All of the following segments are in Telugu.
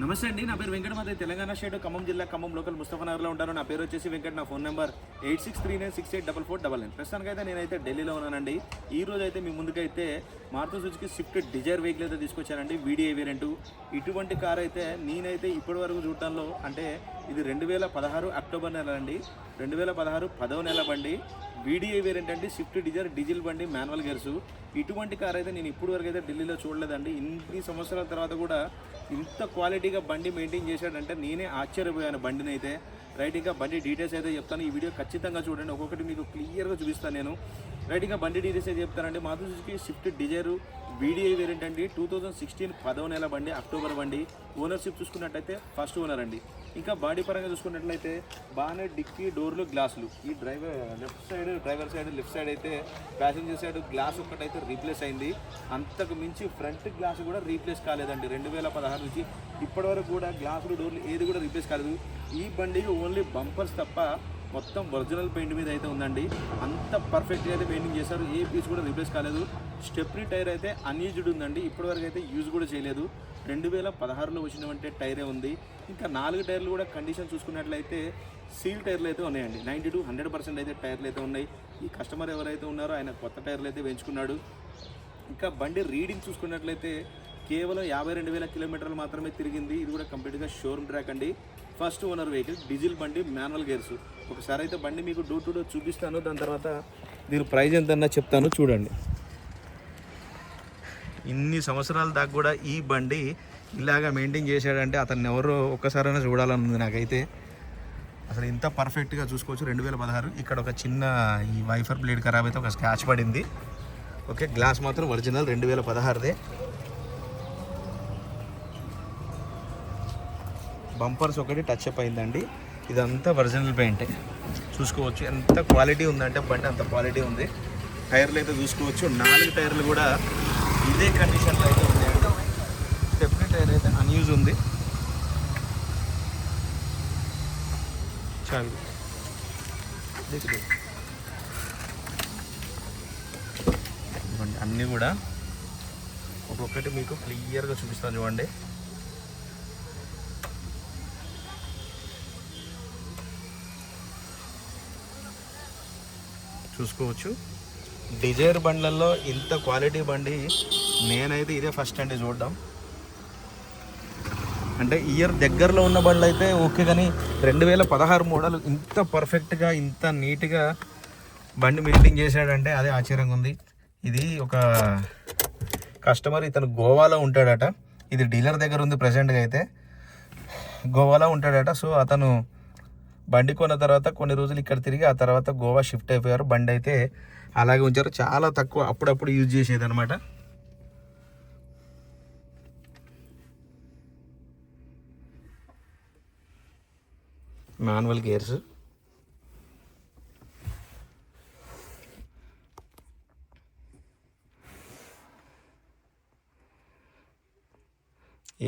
నమస్తే అండి నా పేరు వెంకటమాధవ్ తెలంగాణ స్టేట్ ఖమ్మం జిల్లా ఖమ్మం లోకల్ ముస్తఫానగర్లో ఉంటాను. నా పేరు వచ్చేసి వెంకట నా phone number eight six three nine six eight double four double nine. ప్రస్తుతానికైతే నేనైతే ఢిల్లీలో ఉన్నానండి. ఈ రోజు అయితే మీ ముందుకైతే Maruti Suzuki Swift Dzire vehicle అయితే తీసుకొచ్చానండి వీడియో వేరియంట్ ఇటువంటి కార్ అయితే నేనైతే ఇప్పటి వరకు చూడటంలో అంటే ఇది రెండు వేల పదహారు అక్టోబర్ నెల అండి. రెండు వేల పదహారు పదవ నెల బండి. వీడియో వేరియంట్ అండి స్విఫ్ట్ డిజైర్ డీజిల్ బండి మాన్యువల్ గేర్స్. ఇటువంటి కార్ అయితే నేను ఇప్పుడు వరకు అయితే ఢిల్లీలో చూడలేదండి. ఇన్ని సంవత్సరాల తర్వాత కూడా ఇంత క్వాలిటీగా బండి మెయింటైన్ చేశాడంటే నేనే ఆశ్చర్యపోయాను బండిని అయితే రైట్ ఇంకా బండి డీటెయిల్స్ అయితే చెప్తాను. ఈ వీడియో ఖచ్చితంగా చూడండి. ఒక్కొక్కటి మీకు క్లియర్గా చూపిస్తాను నేను. రైట్ ఇంకా బండి డీటెయిల్స్ అయితే చెప్తానండి. Madhu Suzuki Swift Dzire VDI variant అండి టూ థౌజండ్ సిక్స్టీన్ పదవ నెల బండి అక్టోబర్ బండి. ఓనర్షిప్ చూసుకున్నట్టయితే ఫస్ట్ ఓనర్ అండి. ఇంకా బాడీ పరంగా చూసుకున్నట్లయితే బాగానే డిక్కీ డోర్లు గ్లాసులు. ఈ driver left side driver side left side అయితే ప్యాసింజర్ సైడ్ గ్లాస్ ఒక్కటైతే రీప్లేస్ అయింది. అంతకు మించి ఫ్రంట్ గ్లాస్ కూడా రీప్లేస్ కాలేదండి. రెండు వేల పదహారు నుంచి ఇప్పటివరకు కూడా గ్లాసులు డోర్లు ఏది కూడా రీప్లేస్ కాలేదు. ఈ బండికి ఓన్లీ బంపర్స్ తప్ప మొత్తం ఒరిజినల్ పెయింట్ మీద అయితే ఉందండి. అంత పర్ఫెక్ట్గా అయితే పెయింటింగ్ చేశారు. ఏ పీస్ కూడా రీప్లేస్ కాలేదు. స్టెప్ని టైర్ అయితే అన్యూజ్డ్ ఉందండి. ఇప్పటివరకు అయితే యూజ్ కూడా చేయలేదు. రెండు వేల పదహారులో వచ్చినటువంటి టైరే ఉంది. ఇంకా నాలుగు టైర్లు కూడా కండిషన్ చూసుకున్నట్లయితే సీల్ టైర్లు అయితే ఉన్నాయండి. నైంటీ టు హండ్రెడ్ పర్సెంట్ అయితే టైర్లు అయితే ఉన్నాయి. ఈ కస్టమర్ ఎవరైతే ఉన్నారో ఆయన కొత్త టైర్లు అయితే వేయించుకున్నాడు. ఇంకా బండి రీడింగ్ చూసుకున్నట్లయితే కేవలం యాభై రెండు వేల కిలోమీటర్లు మాత్రమే తిరిగింది. ఇది కూడా కంప్లీట్గా షోరూమ్ ట్రాక్ అండి. ఫస్ట్ ఓనర్ వెహికల్ డీజిల్ బండి మాన్యువల్ గేర్స్ ఒకసారి అయితే బండి మీకు డోర్ టు డోర్ చూపిస్తాను. దాని తర్వాత దీని ప్రైజ్ ఎంతన్నా చెప్తాను చూడండి. ఇన్ని సంవత్సరాల దాకా కూడా ఈ బండి ఇలాగా మెయింటైన్ చేశాడంటే అతన్ని ఎవరో ఒక్కసారైనా చూడాలని ఉంది నాకైతే. అసలు ఇంత పర్ఫెక్ట్గా చూసుకోవచ్చు. రెండు వేల పదహారు ఇక్కడ ఒక చిన్న ఈ వైఫర్ బ్లేడ్ ఖరాబ్ అయితే ఒక స్క్రాచ్ పడింది. ఓకే గ్లాస్ మాత్రం ఒరిజినల్ రెండు వేల పదహారుదే. బంపర్స్ ఒకటి టచ్ అప్ అయిందండి. ఇదంతా ఒరిజినల్ పెయింటే. చూసుకోవచ్చు ఎంత క్వాలిటీ ఉందంటే బండి అంత క్వాలిటీ ఉంది. టైర్లు అయితే చూసుకోవచ్చు. నాలుగు టైర్లు కూడా ఇదే కండిషన్లో అయితే ఉన్నాయండి. స్టెప్నీ టైర్ అయితే అన్యూజ్ ఉంది. చాలు. అన్నీ కూడా ఒక్కొక్కటి మీకు క్లియర్గా చూపిస్తాను చూడండి. చూసుకోవచ్చు. డిజైర్ బండ్లలో ఇంత క్వాలిటీ బండి నేనైతే ఇదే ఫస్ట్ అండి చూడడం. అంటే ఇయర్ దగ్గరలో ఉన్న బండ్లు అయితే ఓకే కానీ రెండు వేల పదహారు మోడల్ ఇంత పర్ఫెక్ట్గా ఇంత నీట్గా బండి మెయింటైన్ చేశాడంటే అదే ఆశ్చర్యంగా ఉంది. ఇది ఒక కస్టమర్ ఇతను గోవాలో ఉంటాడట. ఇది డీలర్ దగ్గర ఉంది ప్రజెంట్గా అయితే. గోవాలో ఉంటాడట. సో అతను బండి కొన్న తర్వాత కొన్ని రోజులు ఇక్కడ తిరిగి ఆ తర్వాత గోవా షిఫ్ట్ అయిపోయారు. బండి అయితే అలాగే ఉంచారు. చాలా తక్కువ అప్పుడప్పుడు యూజ్ చేసేది అనమాట మాన్యువల్ గేర్స్.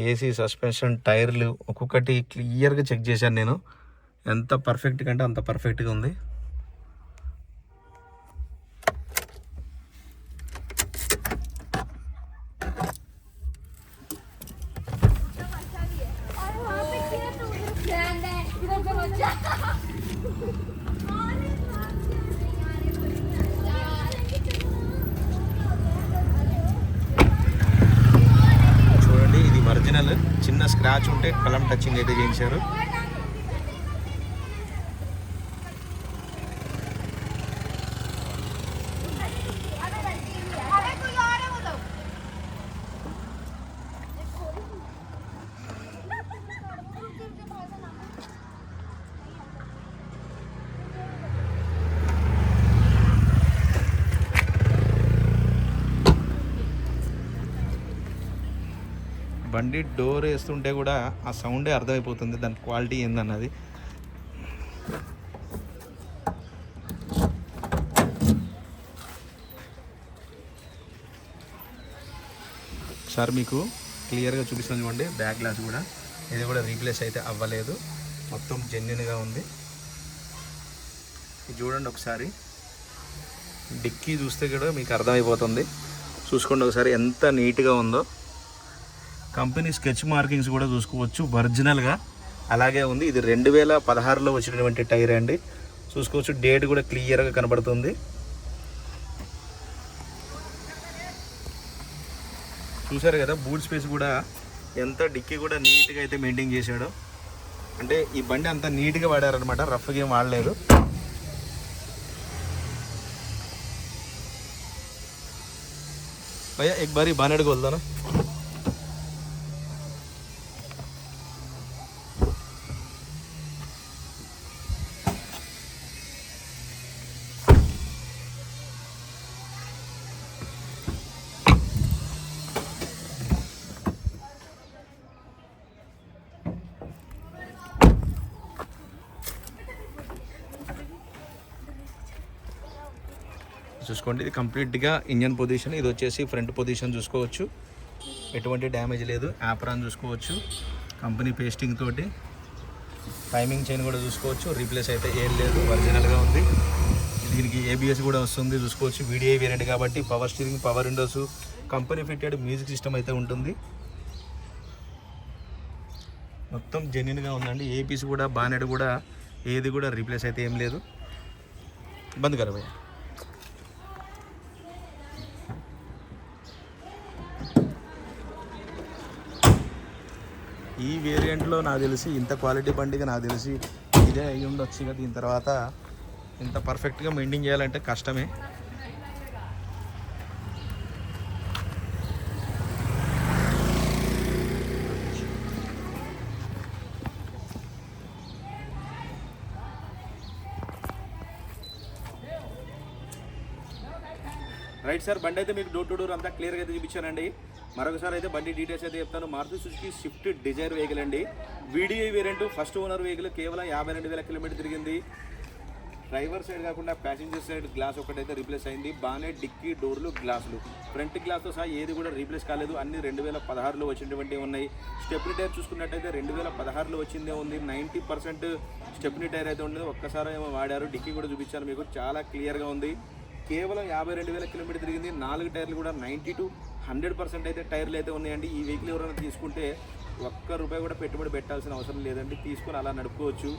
ఏసీ సస్పెన్షన్ టైర్లు ఒక్కొక్కటి క్లియర్గా చెక్ చేశాను నేను. ఎంత పర్ఫెక్ట్ కంటే అంత పర్ఫెక్ట్గా ఉంది. చూడండి ఇది ఒరిజినల్ చిన్న స్క్రాచ్ ఉంటే కలం టచింగ్ అయితే చేయించారు. బండి డోర్ వేస్తుంటే కూడా ఆ సౌండే అర్థమైపోతుంది దాని క్వాలిటీ ఏందన్నది. ఒకసారి మీకు క్లియర్గా చూపిస్తాను చూడండి బ్యాక్ గ్లాస్ కూడా. ఇది కూడా రీప్లేస్ అయితే అవ్వలేదు. మొత్తం జెన్యున్గా ఉంది. ఇది చూడండి ఒకసారి. డిక్కీ చూస్తే కూడా మీకు అర్థమైపోతుంది. చూసుకోండి ఒకసారి ఎంత నీట్గా ఉందో. కంపెనీ స్కెచ్ మార్కింగ్స్ కూడా చూసుకోవచ్చు ఒరిజినల్గా. అలాగే ఉంది. ఇది రెండు వేల పదహారులో వచ్చినటువంటి టైర్ అండి. చూసుకోవచ్చు డేట్ కూడా క్లియర్గా కనబడుతుంది. చూసారు కదా బూట్ స్పేస్ కూడా ఎంత డిక్కీ కూడా నీట్గా అయితే మెయింటైన్ చేశాడు. అంటే ఈ బండి అంత నీట్గా వాడారనమాట రఫ్గా ఏం వాడలేదు. భయ్యా ఎక్ బారీ బానేడుకు గోల్దానా చూసుకోండి. ఇది కంప్లీట్గా ఇంజన్ పొజిషన్ ఇది వచ్చేసి ఫ్రంట్ పొజిషన్ చూసుకోవచ్చు. ఎటువంటి డ్యామేజ్ లేదు. యాప్రాన్ చూసుకోవచ్చు. కంపెనీ పేస్టింగ్ తోటి. టైమింగ్ చైన్ కూడా చూసుకోవచ్చు. రీప్లేస్ అయితే ఏం లేదు. ఒరిజినల్గా ఉంది. దీనికి ఏబిఎస్ కూడా వస్తుంది. చూసుకోవచ్చు. వీడియో వేరియంట్ కాబట్టి power steering power windows company fitted music system అయితే ఉంటుంది. మొత్తం జెన్యున్గా ఉందండి. ఏ పీస్ కూడా బానెడ్ కూడా ఏది కూడా రీప్లేస్ అయితే ఏం లేదు. బంద్ కర ఈ వేరియంట్లో నాకు తెలిసి ఇంత క్వాలిటీ బండిగా నాకు తెలిసి ఇదే అయ్యి ఉండొచ్చు ఇక దీని తర్వాత ఇంత పర్ఫెక్ట్గా మెయింటైన్ చేయాలంటే కష్టమే. రైట్ సార్ బండి అయితే మీకు డోర్ టు డోర్ అంతా క్లియర్గా అయితే చూపించానండి. మరొకసారి అయితే బండి డీటెయిల్స్ అయితే చెప్తాను. Maruti Suzuki Swift Dzire vehicle అండి. Video variant first owner vehicle కేవలం యాభై రెండు వేల కిలోమీటర్ తిరిగింది. డ్రైవర్ సైడ్ కాకుండా ప్యాసింజర్ సైడ్ గ్లాస్ ఒకటైతే రీప్లేస్ అయింది. బాగానే డిక్కీ డోర్లు గ్లాసులు ఫ్రంట్ గ్లాస్తో సహా ఏది కూడా రీప్లేస్ కాలేదు. అన్ని రెండు వేల పదహారులో వచ్చినటువంటి ఉన్నాయి. స్టెప్ని టైర్ చూసుకున్నట్టయితే రెండు వేల పదహారులో వచ్చిందే ఉంది. నైంటీ పర్సెంట్ స్టెప్ని టైర్ అయితే ఉండేది. ఒక్కసారి ఏమో వాడారు. డిక్కీ కూడా చూపించాను మీకు. చాలా క్లియర్గా ఉంది. కేవలం యాభై రెండు వేల కిలోమీటర్ తిరిగింది. నాలుగు టైర్లు కూడా నైంటీ టు హండ్రెడ్ పర్సెంట్ అయితే టైర్లు అయితే ఉన్నాయండి. ఈ వెహికల్ ఎవరైనా తీసుకుంటే ఒక్క రూపాయి కూడా పెట్టుబడి పెట్టాల్సిన అవసరం లేదండి. తీసుకొని అలా నడుపుకోవచ్చు.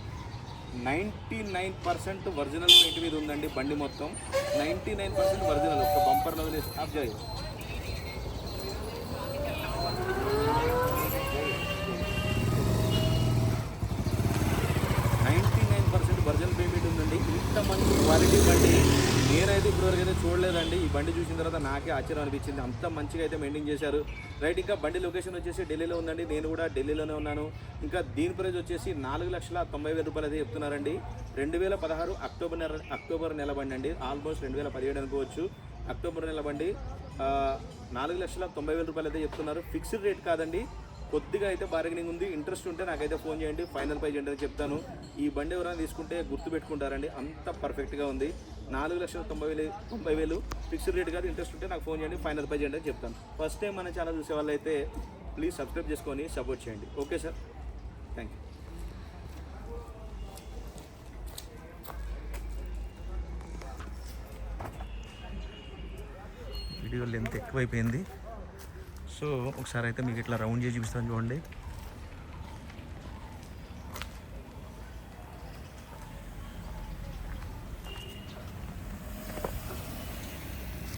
Ninety nine percent original paint మీద ఉందండి బండి మొత్తం. Ninety nine percent original. ఒక బంపర్ వదిలేసి స్టాప్ చేయాలి ninety nine percent original payment ఉందండి. ఇంత మంచి క్వాలిటీ బండి. నేనైతే ఇప్పటివరకైతే అయితే చూడలేదండి. ఈ బండి చూసిన తర్వాత నాకే ఆశ్చర్యం అనిపించింది. అంత మంచిగా అయితే మెయింటైన్ చేశారు. రైట్ ఇంకా బండి లొకేషన్ వచ్చేసి ఢిల్లీలో ఉందండి. నేను కూడా ఢిల్లీలోనే ఉన్నాను. ఇంకా దీని ప్రైజ్ వచ్చేసి నాలుగు లక్షల తొంభై వేల రూపాయలు అయితే చెప్తున్నారండి. రెండు వేల పదహారు అక్టోబర్ నెల అక్టోబర్ నెల బండి అండి. ఆల్మోస్ట్ రెండు వేల పదిహేడు అనుకోవచ్చు. అక్టోబర్ నెల బండి నాలుగు లక్షల తొంభై వేల రూపాయలు అయితే చెప్తున్నారు. ఫిక్స్డ్ రేట్ కాదండి. కొద్దిగా అయితే బార్గెనింగ్ ఉంది. ఇంట్రెస్ట్ ఉంటే నాకైతే ఫోన్ చేయండి. ఫైనల్ ప్రైజ్ ఏంటని చెప్తాను. ఈ బండి ఎవరైనా తీసుకుంటే గుర్తు పెట్టుకుంటారండి. అంత పర్ఫెక్ట్గా ఉంది. నాలుగు లక్షల తొంభై వేలు తొంభై వేలు ఫిక్స్డ్ రేట్ కాదు. ఇంట్రెస్ట్ ఉంటే నాకు ఫోన్ చేయండి. ఫైనల్ ప్రైజ్ ఏంటని చెప్తాను. ఫస్ట్ టైం మన ఛానల్ చూసే వాళ్ళు అయితే ప్లీజ్ సబ్స్క్రైబ్ చేసుకొని సపోర్ట్ చేయండి. Okay sir thank you video length ఎక్కువైపోయింది. సో ఒకసారి అయితే మీకు ఇట్లా రౌండ్ చేసి చూపిస్తాను చూడండి.